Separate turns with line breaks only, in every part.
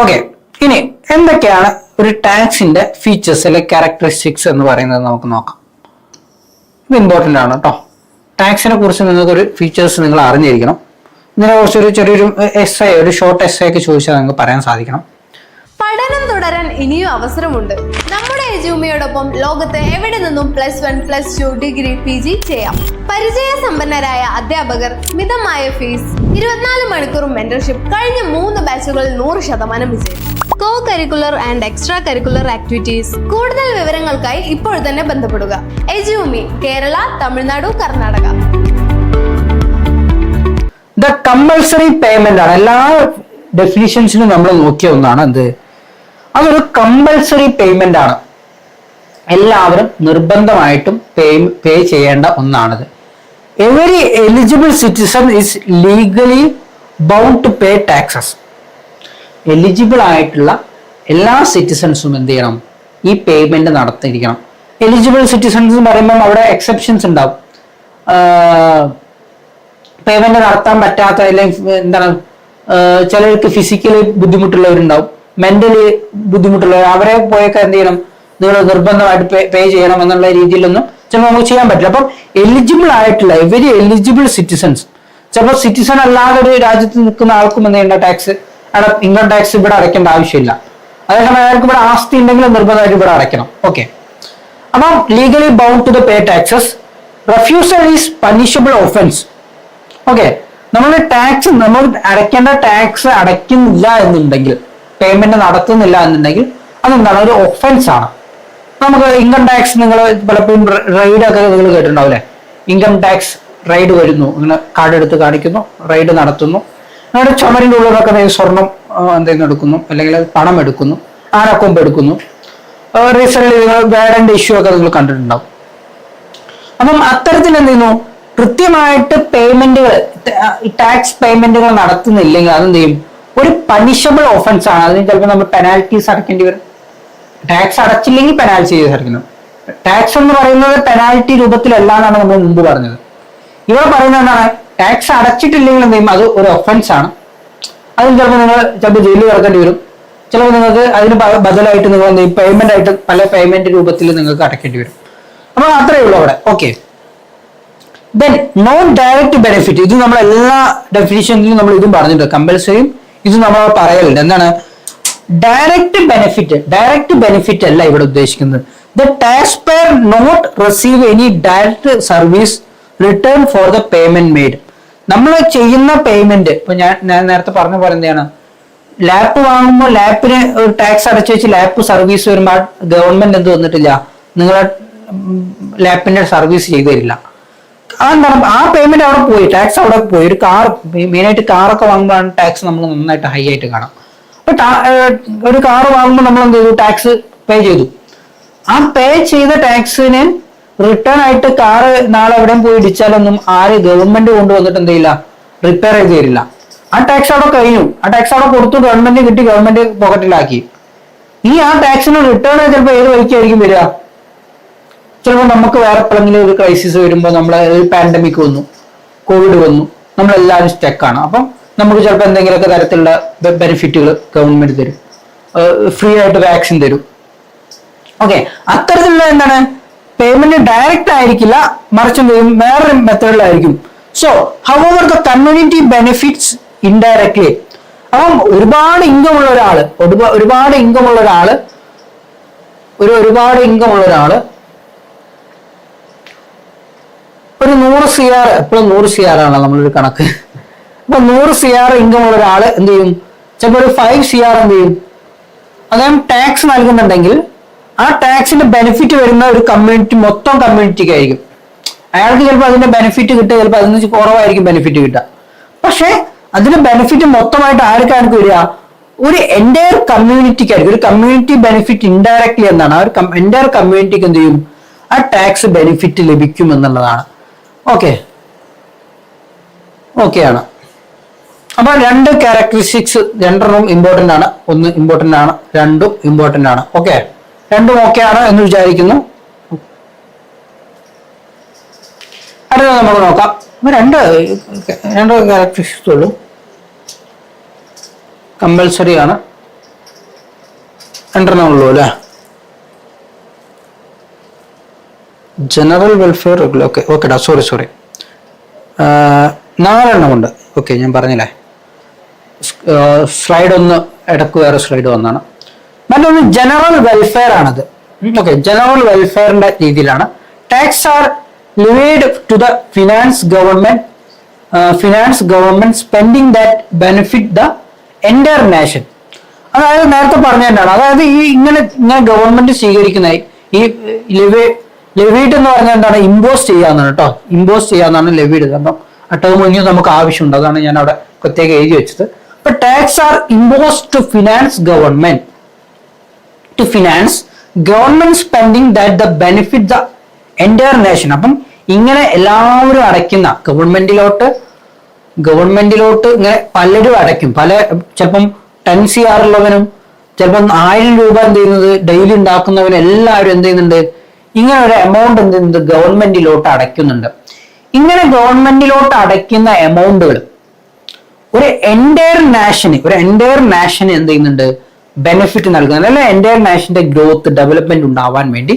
Okay ഇനി എന്തൊക്കെയാണ് ഒരു ടാക്സിന്റെ ഫീച്ചേഴ്സ് അല്ലെ ക്യാരക്ടറിസ്റ്റിക്സ് എന്ന് പറയുന്നത് നമുക്ക് നോക്കാം. ഇത് ഇമ്പോർട്ടന്റ് ആണ് കേട്ടോ ടാക്സിനെ കുറിച്ച് നിങ്ങൾക്ക് ഒരു ഫീച്ചേഴ്സ് നിങ്ങൾ അറിഞ്ഞിരിക്കണം. ഇതിനെ കുറിച്ച് ഒരു ചെറിയൊരു എസ് ഐ ഒരു ഷോർട്ട് എസ് ഐ ഒക്കെ ചോദിച്ചാൽ നിങ്ങൾക്ക് പറയാൻ സാധിക്കണം.
പഠനം തുടരാൻ ഇനിയും അവസരമുണ്ട്. നമ്മുടെ എജുമിയോടൊപ്പം ലോകത്ത് എവിടെ നിന്നും plus one plus two degree P G ചെയ്യാം. പരിചയസമ്പന്നരായ അധ്യാപകർ മിതമായ ഫീസ് ഇരുപത്തിനാല് മണിക്കൂറും മെന്റർഷിപ്പ് കഴിഞ്ഞ മൂന്ന് ബാച്ചുകളിൽ നൂറ് ശതമാനം വിജയം. Co curricular and extra curricular activities കൂടുതൽ വിവരങ്ങൾക്കായി ഇപ്പോൾ തന്നെ ബന്ധപ്പെടുക. എജുമി Kerala Tamil Nadu Karnataka.
The compulsory payment ആണ്. എല്ലാ ഡെഫിനിഷൻസിനും നമ്മൾ നോക്കിയ ഒന്നാണ് എന്ത്? അതൊരു കമ്പൽസറി പേയ്മെന്റ് ആണ്. എല്ലാവരും നിർബന്ധമായിട്ടും പേ പേ ചെയ്യേണ്ട ഒന്നാണത്. Every eligible citizen is legally bound to pay taxes eligible ആയിട്ടുള്ള എല്ലാ സിറ്റിസൺസും എന്ത് ചെയ്യണം? ഈ പേയ്മെന്റ് നടത്തിയിരിക്കണം. എലിജിബിൾ സിറ്റിസൺസ് എന്ന് അവിടെ എക്സെപ്ഷൻസ് ഉണ്ടാവും. പേയ്മെന്റ് നടത്താൻ പറ്റാത്ത അല്ലെങ്കിൽ എന്താണ് ചിലർക്ക് ഫിസിക്കലി ബുദ്ധിമുട്ടുള്ളവരുണ്ടാവും. മെന്റലി ബുദ്ധിമുട്ടുള്ളവർ അവരെ പോയൊക്കെ എന്ത് ചെയ്യണം നിങ്ങൾ നിർബന്ധമായിട്ട് പേ ചെയ്യണം എന്നുള്ള രീതിയിലൊന്നും ചിലപ്പോൾ നമുക്ക് ചെയ്യാൻ പറ്റില്ല. അപ്പം എലിജിബിൾ ആയിട്ടുള്ള വെരി എലിജിബിൾ സിറ്റിസൺസ് ചിലപ്പോൾ സിറ്റിസൺ അല്ലാതെ ഒരു രാജ്യത്ത് നിൽക്കുന്ന ആൾക്കും എന്ത് ചെയ്യേണ്ട? ടാക്സ് ഇൻകം ടാക്സ് ഇവിടെ അടയ്ക്കേണ്ട ആവശ്യമില്ല. അതേസമയം അയാൾക്ക് ഇവിടെ ആസ്തി ഉണ്ടെങ്കിൽ നിർബന്ധമായിട്ട് ഇവിടെ അടയ്ക്കണം. ഓക്കെ അപ്പം legally bound to the pay taxes refusal is punishable offence okay നമ്മൾ ടാക്സ് നമ്മൾ അടയ്ക്കേണ്ട ടാക്സ് അടയ്ക്കുന്നില്ല എന്നുണ്ടെങ്കിൽ പേയ്മെന്റ് നടത്തുന്നില്ല എന്നുണ്ടെങ്കിൽ അതെന്താണ്? ഒരു ഒഫൻസ് ആണ്. നമുക്ക് ഇൻകം ടാക്സ് നിങ്ങൾ പലപ്പോഴും റൈഡ് ഒക്കെ നിങ്ങൾ കേട്ടിട്ടുണ്ടാവില്ലേ? ഇൻകം ടാക്സ് റൈഡ് വരുന്നു. ഇങ്ങനെ കാർഡ് എടുത്ത് കാണിക്കുന്നു റൈഡ് നടത്തുന്നു. നിങ്ങളുടെ ചുമരിന്റെ ഉള്ളിലൊക്കെ സ്വർണം എന്തെങ്കിലും എടുക്കുന്നു. അല്ലെങ്കിൽ പണം എടുക്കുന്നു. ആനക്കൊമ്പ് എടുക്കുന്നു. റീസെന്റ് നിങ്ങൾ വേടന്റെ ഇഷ്യൂ ഒക്കെ നിങ്ങൾ കണ്ടിട്ടുണ്ടാവും. അപ്പം അത്തരത്തിൽ എന്ത് ചെയ്യുന്നു? കൃത്യമായിട്ട് പേയ്മെന്റുകൾ ടാക്സ് പേയ്മെന്റുകൾ നടത്തുന്നില്ലെങ്കിൽ അതെന്ത് ചെയ്യും? ഒരു പണിഷബിൾ ഓഫൻസ് ആണ്. അതിന് ചിലപ്പോൾ നമ്മൾ പെനാൽറ്റീസ് അടയ്ക്കേണ്ടി വരും. ടാക്സ് അടച്ചില്ലെങ്കിൽ പെനാൽറ്റി ചെയ്ത് അടയ്ക്കണം ടാക്സ് എന്ന് പറയുന്നത് പെനാൽറ്റി രൂപത്തിലല്ല എന്നാണ് നമ്മൾ മുമ്പ് പറഞ്ഞത്. ഇവർ പറയുന്നത് എന്താണ്? ടാക്സ് അടച്ചിട്ടില്ലെങ്കിൽ എന്ത് ചെയ്യും? അത് ഒരു ഒഫൻസ് ആണ്. അതിന് ചിലപ്പോൾ നിങ്ങൾ ചിലപ്പോൾ ജയിലിൽ കിടക്കേണ്ടി വരും. ചിലപ്പോൾ നിങ്ങൾക്ക് അതിന് ബദലായിട്ട് നിങ്ങൾ എന്ത് ചെയ്യും? പേയ്മെന്റ് ആയിട്ട് പല പേയ്മെന്റ് രൂപത്തിൽ നിങ്ങൾക്ക് അടക്കേണ്ടി വരും. അപ്പൊ അത്രയേ ഉള്ളൂ അവിടെ. Okay then non direct benefit ഇത് നമ്മൾ എല്ലാ ഡെഫിനിഷനിലും നമ്മൾ ഇതും പറഞ്ഞിട്ടുണ്ട്. കമ്പൽസറിയും ഇത് നമ്മൾ പറയലുണ്ട്. എന്താണ്? ഡയറക്റ്റ് ബെനിഫിറ്റ് ഡയറക്റ്റ് ബെനിഫിറ്റ് അല്ല ഇവിടെ ഉദ്ദേശിക്കുന്നത്. The tax payer not receive any direct service return for the payment made നമ്മൾ ചെയ്യുന്ന പേയ്മെന്റ് ഇപ്പൊ ഞാൻ ഞാൻ നേരത്തെ പറഞ്ഞ പോലെ എന്താണ്? ലാപ്പ് വാങ്ങുമ്പോൾ ലാപ്പിന് ഒരു ടാക്സ് അടച്ചു വെച്ച് ലാപ്പ് സർവീസ് വരുമ്പോൾ ഗവൺമെന്റ് എന്ത് വന്നിട്ടില്ല നിങ്ങളെ ലാപ്പിന്റെ സർവീസ് ചെയ്തു തരില്ല. അതെന്താണ് ആ പേയ്മെന്റ് അവിടെ പോയി. ടാക്സ് അവിടെ പോയി. ഒരു കാർ മെയിനായിട്ട് കാറൊക്കെ വാങ്ങുമ്പോഴാണ് ടാക്സ് നമ്മൾ നന്നായിട്ട് ഹൈ ആയിട്ട് കാണാം. അപ്പൊ ഒരു കാർ വാങ്ങുമ്പോൾ നമ്മൾ എന്ത് ചെയ്തു? ടാക്സ് പേ ചെയ്തു. ആ പേ ചെയ്ത ടാക്സിന് റിട്ടേൺ ആയിട്ട് കാറ് നാളെ എവിടെയും പോയി ഇടിച്ചാലൊന്നും ആര് ഗവൺമെന്റ് കൊണ്ടുവന്നിട്ട് എന്ത് ചെയ്യില്ല? റിപ്പയർ ചെയ്ത് തരില്ല. ആ ടാക്സ് അവിടെ കഴിഞ്ഞു. ആ ടാക്സ് അവിടെ കൊടുത്തു ഗവൺമെന്റ് കിട്ടി. ഗവൺമെന്റ് പോക്കറ്റിലാക്കി ഈ ആ ടാക്സിന് റിട്ടേൺ ചിലപ്പോൾ ഏത് വഴിക്കായിരിക്കും വരിക? ചിലപ്പോൾ നമുക്ക് വേറെ എപ്പോഴെങ്കിലും ഒരു ക്രൈസിസ് വരുമ്പോൾ നമ്മളെ ഒരു പാൻഡമിക് വന്നു. കോവിഡ് വന്നു. നമ്മളെല്ലാവരും സ്റ്റക്കാണ് അപ്പം നമുക്ക് ചിലപ്പോൾ എന്തെങ്കിലുമൊക്കെ തരത്തിലുള്ള ബെനിഫിറ്റുകൾ ഗവൺമെന്റ് തരും. ഫ്രീ ആയിട്ട് വാക്സിൻ തരും. ഓക്കെ അത്തരത്തിലുള്ള എന്താണ്? പേയ്മെന്റ് ഡയറക്റ്റ് ആയിരിക്കില്ല. മറിച്ച് വേറൊരു മെത്തേഡിലായിരിക്കും. So how over the community benefits indirectly അപ്പം ഒരുപാട് ഇൻകം ഉള്ള ഒരാൾ ഒരുപാട് ഇൻകം ഉള്ള ഒരാൾ ഒരു ഒരുപാട് ഇൻകം ഉള്ള ഒരാൾ ഒരു നൂറ് സി ആർ എപ്പോഴും നൂറ് സി ആർ ആണ് നമ്മളൊരു കണക്ക്. അപ്പൊ നൂറ് സി ആർ ഇൻകം ഉള്ള ഒരാൾ എന്ത് ചെയ്യും? ചിലപ്പോൾ ഒരു ഫൈവ് സി ആർ എന്ത് ചെയ്യും? അദ്ദേഹം ടാക്സ് നൽകുന്നുണ്ടെങ്കിൽ ആ ടാക്സിന്റെ ബെനിഫിറ്റ് വരുന്ന ഒരു കമ്മ്യൂണിറ്റി മൊത്തം കമ്മ്യൂണിറ്റിക്ക് ആയിരിക്കും. അയാൾക്ക് ചിലപ്പോൾ അതിന്റെ ബെനിഫിറ്റ് കിട്ടുക ചിലപ്പോൾ അതിന് കുറവായിരിക്കും ബെനിഫിറ്റ് കിട്ടുക. പക്ഷേ അതിന്റെ ബെനിഫിറ്റ് മൊത്തമായിട്ട് ആർക്കാണ് വരിക? ഒരു എന്റയർ കമ്മ്യൂണിറ്റിക്കായിരിക്കും ഒരു കമ്മ്യൂണിറ്റി ബെനിഫിറ്റ് ഇൻഡയറക്ട്ലി എന്നാണ്. ആ ഒരു എന്റെ കമ്മ്യൂണിറ്റിക്ക് എന്ത് ചെയ്യും? ആ ടാക്സ് ബെനിഫിറ്റ് ലഭിക്കും എന്നുള്ളതാണ് ഓക്കെ ആണ്. അപ്പൊ രണ്ട് ക്യാരക്ടറിസ്റ്റിക്സ് രണ്ടെണ്ണം ഇമ്പോർട്ടന്റ് ആണ്. ഒന്ന് ഇമ്പോർട്ടന്റ് ആണ്. രണ്ടും ഇമ്പോർട്ടന്റ് ആണ്. ഓക്കെ രണ്ടും ഓക്കെ ആണ് എന്ന് വിചാരിക്കുന്നു. അടുത്തത് നമുക്ക് നോക്കാം. രണ്ട് രണ്ട് ക്യാരക്ടറിസ്റ്റിക്സ് ഉള്ളൂ. കമ്പൽസറി ആണ്. രണ്ടെണ്ണം ഉള്ളൂ അല്ലേ? ജനറൽ വെൽഫെയർ റെഗുലർ ഓക്കെ ഓക്കെടാ സോറി സോറി നാലെണ്ണം ഉണ്ട്. ഓക്കെ ഞാൻ പറഞ്ഞില്ലേ? സ്ലൈഡ് ഒന്ന് ഇടയ്ക്ക് വേറെ സ്ലൈഡ് വന്നാണ്. മറ്റൊന്ന് ജനറൽ വെൽഫെയർ ആണത്. ഓക്കെ ജനറൽ വെൽഫെയറിന്റെ രീതിയിലാണ്. Tax are levied to the finance government finance government spending that benefit the entire nation അതായത് നേരത്തെ പറഞ്ഞതാണ് അതായത് ഈ ഇങ്ങനെ ഇങ്ങനെ ഗവൺമെന്റ് സ്വീകരിക്കുന്ന ഈ ലിവേ ലെവീഡ് എന്ന് പറഞ്ഞാൽ എന്താണ്? ഇമ്പോസ് ചെയ്യാന്നാണ് കേട്ടോ. ഇമ്പോസ് ചെയ്യാന്നാണ് ലെവീഡ് കാരണം ആ ടേം ഇനിയും നമുക്ക് ആവശ്യമുണ്ട്. അതാണ് ഞാൻ അവിടെ പ്രത്യേകം എഴുതി വെച്ചത്. അപ്പൊ tax are impose to finance government to finance government spending that the benefit the entire nation അപ്പം ഇങ്ങനെ എല്ലാവരും അടയ്ക്കുന്ന ഗവൺമെന്റിലോട്ട് ഗവൺമെന്റിലോട്ട് ഇങ്ങനെ പലരും അടയ്ക്കും. പല ചിലപ്പം ടെൻ സി ആർ ഉള്ളവനും ചിലപ്പം ആയിരം രൂപ എന്ത് ചെയ്യുന്നത്? ഡെയിലി ഉണ്ടാക്കുന്നവനും എല്ലാവരും എന്ത് ചെയ്യുന്നുണ്ട്? ഇങ്ങനെ ഒരു എമൗണ്ട് എന്ത് ഗവൺമെന്റിലോട്ട് അടയ്ക്കുന്നുണ്ട്. ഇങ്ങനെ ഗവൺമെന്റിലോട്ട് അടയ്ക്കുന്ന എമൗണ്ടുകൾ ഒരു എന്റയർ നാഷന് ഒരു എന്റയർ നാഷന് എന്ത് ചെയ്യുന്നുണ്ട്? ബെനിഫിറ്റ് നൽകുന്നുണ്ട്. അല്ലെ? എന്റയർ നാഷന്റെ ഗ്രോത്ത് ഡെവലപ്മെന്റ് ഉണ്ടാവാൻ വേണ്ടി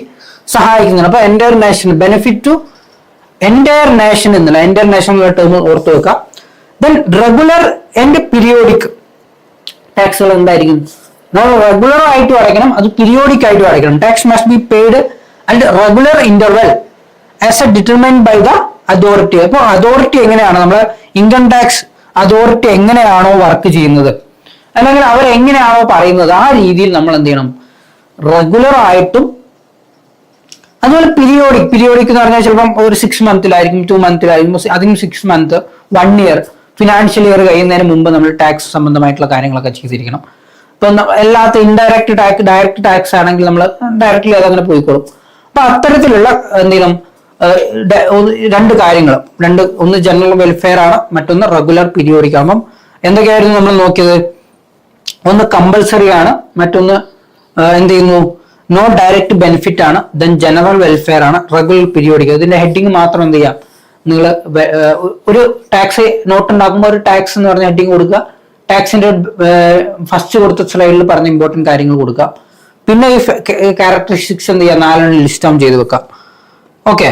സഹായിക്കുന്നുണ്ട്. അപ്പൊ entire nation benefit to entire nation എന്നല്ല എന്റയർ നാഷൻ എന്നുള്ള ടേം ഓർത്ത് വെക്കാം. ദെൻ റെഗുലർ ആൻഡ് പീരിയോഡിക് ടാക്സുകൾ എന്തായിരിക്കും? നമ്മൾ റെഗുലർ ആയിട്ടും അടയ്ക്കണം അത് പീരിയോഡിക് ആയിട്ട് അടയ്ക്കണം. Tax must be paid at regular interval as a determined by the authority അപ്പോൾ അതോറിറ്റി എങ്ങനെയാണ്? നമ്മൾ ഇൻകം ടാക്സ് അതോറിറ്റി എങ്ങനെയാണോ വർക്ക് ചെയ്യുന്നത്? അല്ലെങ്കിൽ അവർ എങ്ങനെയാണോ പറയുന്നത്? ആ രീതിയിൽ നമ്മൾ എന്ത് ചെയ്യണം? റെഗുലർ ആയിട്ടും അതുപോലെ പിരിയോഡിക് പിരിയോഡിക് എന്ന് പറഞ്ഞാൽ ചിലപ്പം ഒരു സിക്സ് മന്തിലായിരിക്കും ടു മന്തിലായിരിക്കും അതിനും six month one year financial year കഴിയുന്നതിന് മുമ്പ് നമ്മൾ ടാക്സ് സംബന്ധമായിട്ടുള്ള കാര്യങ്ങളൊക്കെ ചെയ്തിരിക്കണം. ഇപ്പൊ എല്ലാത്ത ഇൻഡയറക്റ്റ് ടാക്സ് ഡയറക്റ്റ് ടാക്സ് ആണെങ്കിൽ നമ്മൾ ഡയറക്റ്റ്ലി അതങ്ങനെ പോയിക്കോളും. അപ്പൊ അത്തരത്തിലുള്ള എന്തെങ്കിലും രണ്ട് കാര്യങ്ങൾ. രണ്ട് ഒന്ന് ജനറൽ വെൽഫെയർ ആണ് മറ്റൊന്ന് റെഗുലർ പീരിയോഡിക് ആകുമ്പം എന്തൊക്കെയായിരുന്നു നമ്മൾ നോക്കിയത്? ഒന്ന് കമ്പൽസറി ആണ് മറ്റൊന്ന് എന്ത് ചെയ്യുന്നു നോ ഡയറക്റ്റ് ബെനിഫിറ്റ് ആണ് ദെൻ ജനറൽ വെൽഫെയർ ആണ് റെഗുലർ പീരിയോഡിക് ഇതിന്റെ ഹെഡിങ് മാത്രം എന്ത് ചെയ്യാം? നിങ്ങൾ ഒരു ടാക്സ് നോട്ട് ഉണ്ടാക്കുമ്പോൾ ഒരു ടാക്സ് എന്ന് പറഞ്ഞ ഹെഡിങ് കൊടുക്കുക. ടാക്സിന്റെ ഫസ്റ്റ് കൊടുത്ത സ്ലൈഡിൽ പറഞ്ഞ ഇമ്പോർട്ടന്റ് കാര്യങ്ങൾ കൊടുക്കുക. പിന്നെ ഈ ക്യാരക്ടറിസ്റ്റിക്സ് എന്ത് ചെയ്യാം? നാലെണ്ണം ലിസ്റ്റ് ഡൗൺ ചെയ്ത് വെക്കാം. ഓക്കെ